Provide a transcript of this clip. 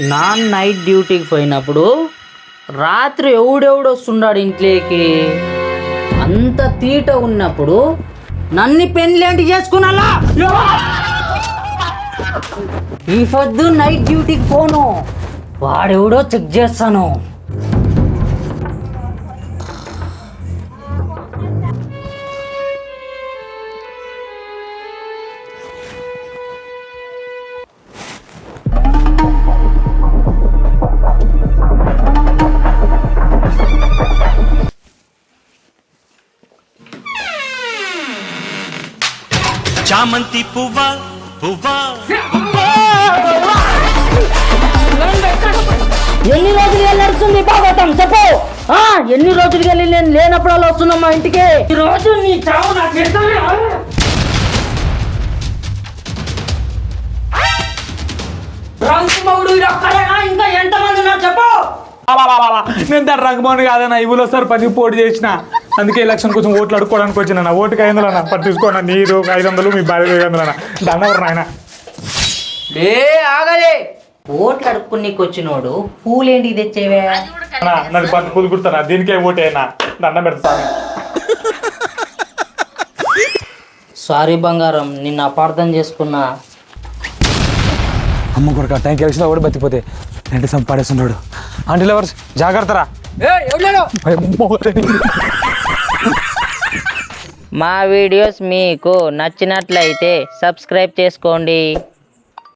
Non night డ్యూటీకి పోయినప్పుడు రాత్రి ఎవడెవడు వస్తున్నాడు ఇంట్లోకి? అంత తీట ఉన్నప్పుడు నన్ను పెళ్ళేంటి చేసుకున్నాలా? ఈ పొద్దు నైట్ డ్యూటీకి పోను. వాడెవడో చెక్ చేస్తాను. చామంతి పువ్వా పువ్వా. ఎన్ని రోజులు నడుస్తుంది భాగవతం? చెప్పు. ఆ, ఎన్ని రోజులకి వెళ్ళి నేను లేనప్పుడు అలా వస్తున్నా మా ఇంటికి? ఈ రోజు నీ చావు మగుడు ఈడు ఒక్కడేనా? ఇంకా ఎంతమంది ఉన్నారు చెప్పు. నేను దాని కాదన్న ఇవులో సార్ పని పోటీ చేసిన. అందుకే ఎలక్షన్ కోసం ఓట్లు అడుక్కోవడానికి వచ్చిన నా ఓటుకి ఐదు వందలు అన్న పట్టు తీసుకోండి నీరు ఒక ఐదు వందలు మీ భార్య ఐదు వందలు అన్న దండవరు నాయన? ఆగలే. ఓట్లు అడుక్కునికి వచ్చినోడు పూలేంటి తెచ్చేవే? నాది పట్టు పూలు కుడతానా? దీనికే ఓటే అయినా దండం పెడతాను సారీ బంగారం నిన్ను అపార్థం చేసుకున్నా. అమ్మ కొడుకు టైంకి వచ్చినా కూడా బతికిపోతే అంటే సంపాడేస్తున్నాడు ఆంటీ లవర్స్ జాగ్రత్తరా? మా వీడియోస్ మీకు నచ్చినట్లయితే సబ్స్క్రైబ్ చేసుకోండి.